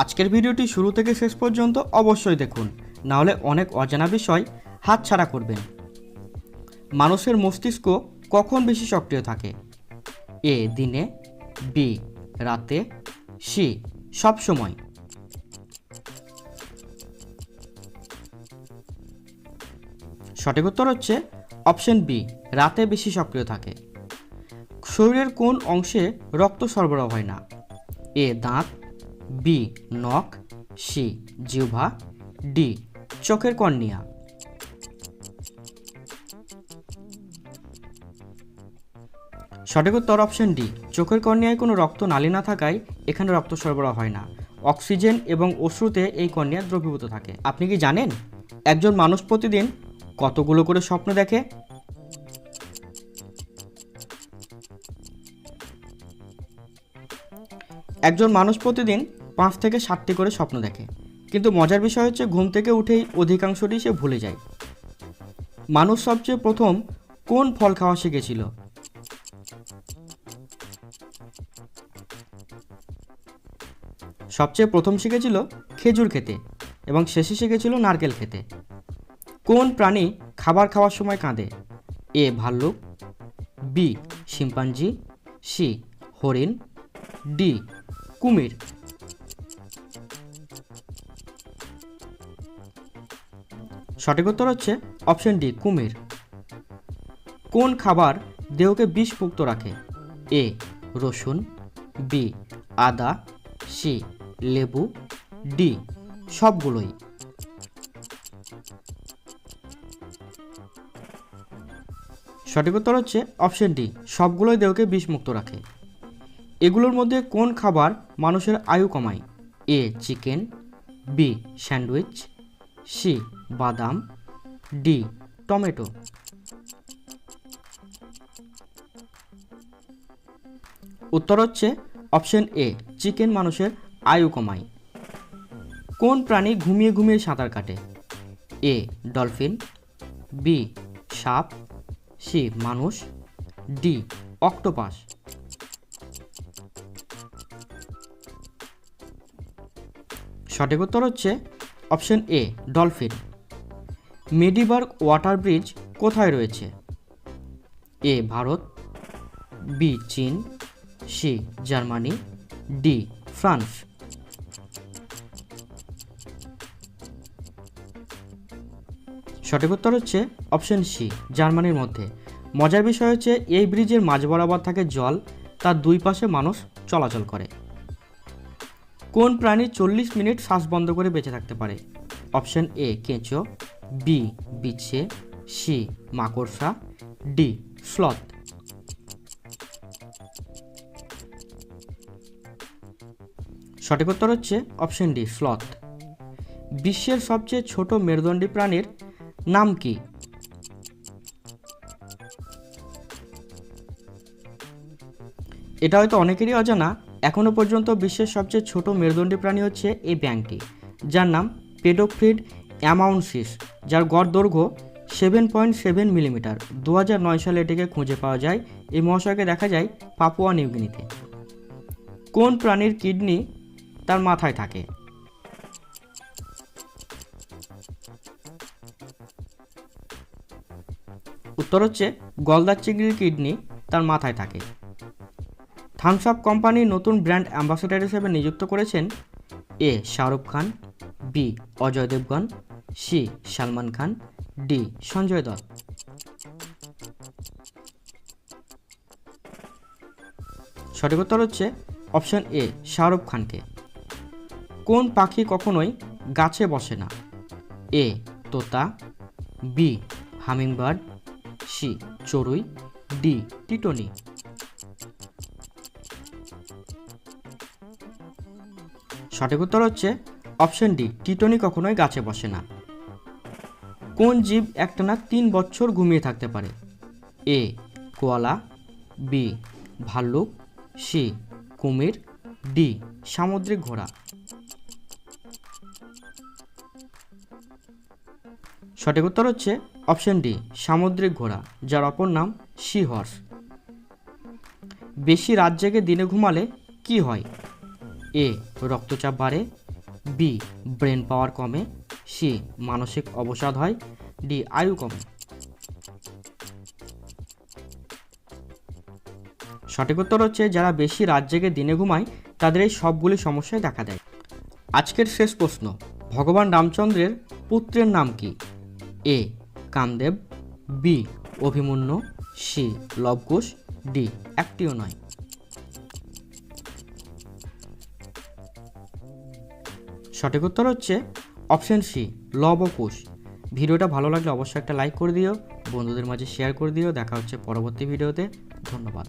আজকের ভিডিওটি শুরু থেকে শেষ পর্যন্ত অবশ্যই দেখুন, নাহলে অনেক অজানা বিষয় হাতছাড়া করবেন। মানুষের মস্তিষ্ক কখন বেশি সক্রিয় থাকে? এ, দিনে, বি, রাতে, সি, সব সময়। সঠিক উত্তর হচ্ছে অপশন বি, রাতে বেশি সক্রিয় থাকে। শরীরের কোন অংশে রক্ত সরবরাহ হয় না? এ, দাঁত বি নখ সি জিহ্বা. ডি চোখের কর্নিয়া। সঠিক উত্তর অপশন ডি চোখের কর্নিয়ায় কোনো রক্ত নালী না থাকায় এখানে রক্ত সরবরাহ হয় না। অক্সিজেন এবং অশ্রুতে এই কর্নিয়া দ্রবীভূত থাকে। আপনি কি জানেন? একজন মানুষ প্রতিদিন কতগুলো করে স্বপ্ন দেখে? একজন মানুষ প্রতিদিন পাঁচ থেকে সাতটি করে স্বপ্ন দেখে। কিন্তু মজার বিষয় হচ্ছে ঘুম থেকে উঠেই অধিকাংশটি সে ভুলে যায়। মানুষ সবচেয়ে প্রথম কোন ফল খাওয়া শিখেছিল? সবচেয়ে প্রথম শিখেছিল খেজুর খেতে এবং শেষে শিখেছিল নারকেল খেতে। কোন প্রাণী খাবার খাওয়ার সময় কাঁদে? এ ভাল্লুক, বি শিম্পাঞ্জি, সি হরিণ, ডি কুমির। সঠিক উত্তর হচ্ছে অপশন ডি কুমির। কোন খাবার দেহকে বিষমুক্ত রাখে? এ রসুন। বি আদা। সি লেবু। ডি সবগুলোই। সঠিক উত্তর হচ্ছে অপশন ডি সবগুলোই দেহকে বিষমুক্ত রাখে। এগুলোর মধ্যে কোন খাবার মানুষের আয়ু কমায়? A, chicken, B, sandwich, C, বাদাম, ডি, টমেটো। উত্তর হচ্ছে অপশন এ, চিকেন মানুষের আয়ু কমায়। কোন প্রাণী ঘুমিয়ে ঘুমিয়ে সাঁতার কাটে? এ, ডলফিন, বি, সাপ, সি, মানুষ, ডি, অক্টোপাস। সঠিক উত্তর হচ্ছে option A, dolphin. Magdeburg water bridge কোথায় রয়েছে? এ, ভারত, বি, চীন, সি, জার্মানি, ডি, ফ্রান্স। সঠিক উত্তর হচ্ছে অপশন সি, জার্মানির মধ্যে। মজার বিষয় হচ্ছে, এই ব্রিজের মাঝ বরাবর থাকে জল, তার দুই পাশে মানুষ চলাচল করে। কোন প্রাণী চল্লিশ মিনিট শ্বাস বন্ধ করে বেঁচে থাকতে পারে? অপশন এ, কেঁচো বি বিচ্ছে সি মাকড়সা ডি স্লথ। সঠিক উত্তর হচ্ছে অপশন ডি, স্লথ। বিশ্বের সবচেয়ে ছোট মেরুদণ্ডী প্রাণীর নাম কি? এটা হয়তো অনেকেরই অজানা এখনও পর্যন্ত বিশ্বের সবচেয়ে ছোট মেরুদণ্ডী প্রাণী হচ্ছে এই ব্যাংকটি যার নাম পেডোফ্রিড অ্যামাউন্সিস যার গড় দৈর্ঘ্য সেভেন পয়েন্ট সেভেন মিলিমিটার দু নয় সালে এটিকে খুঁজে পাওয়া যায়। এই মহাশয়কে দেখা যায় পাপুয়া নিউগিনিতে। কোন প্রাণীর কিডনি তার মাথায় থাকে? উত্তর হচ্ছে গলদার চিংড়ির কিডনি তার মাথায় থাকে। থামস আপ কোম্পানি নতুন ব্র্যান্ড অ্যাম্বাসেডার হিসেবে নিযুক্ত করেছেন A Shahrukh Khan, B Ajay Devgn, C Salman Khan, D Sanjay Dutt. সঠিক উত্তর হচ্ছে অপশন এ, শাহরুখ খানকে। কোন পাখি কখনোই গাছে বসে না? এ, তোতা, বি, হামিংবার্ড, সি, চড়ুই, ডি, টিটনি। সঠিক উত্তর হচ্ছে অপশন ডি, টিটনি কখনোই গাছে বসে না। কোন জীব একটানা তিন বছর ঘুমিয়ে থাকতে পারে? এ, কোয়ালা, বি, ভাল্লুক, সি, কুমির, ডি, সামুদ্রিক ঘোড়া। সঠিক উত্তর হচ্ছে অপশন ডি, সামুদ্রিক ঘোড়া, যার অপর নাম সি হর্স। বেশি রাত জেগে দিনে ঘুমালে কি হয়? এ, রক্তচাপ বাড়ে, বি, ব্রেন পাওয়ার কমে, সি, মানসিক অবসাদ হয়, ডি, আয়ু কমে। সঠিক উত্তর হচ্ছে যারা বেশি রাত জেগে দিনে ঘুমায়, তাদের এই সবগুলি সমস্যায় দেখা দেয়। আজকের শেষ প্রশ্ন, ভগবান রামচন্দ্রের পুত্রের নাম কি? A, Kamadev, B, Abhimanyu, C, Lavkush, D, একটিও নয়। সঠিক উত্তর হচ্ছে অপশান সি, লব ও ভিডিওটা ভালো লাগলে অবশ্যই একটা লাইক করে দিও, বন্ধুদের মাঝে শেয়ার করে দিও। দেখা হচ্ছে পরবর্তী ভিডিওতে। ধন্যবাদ।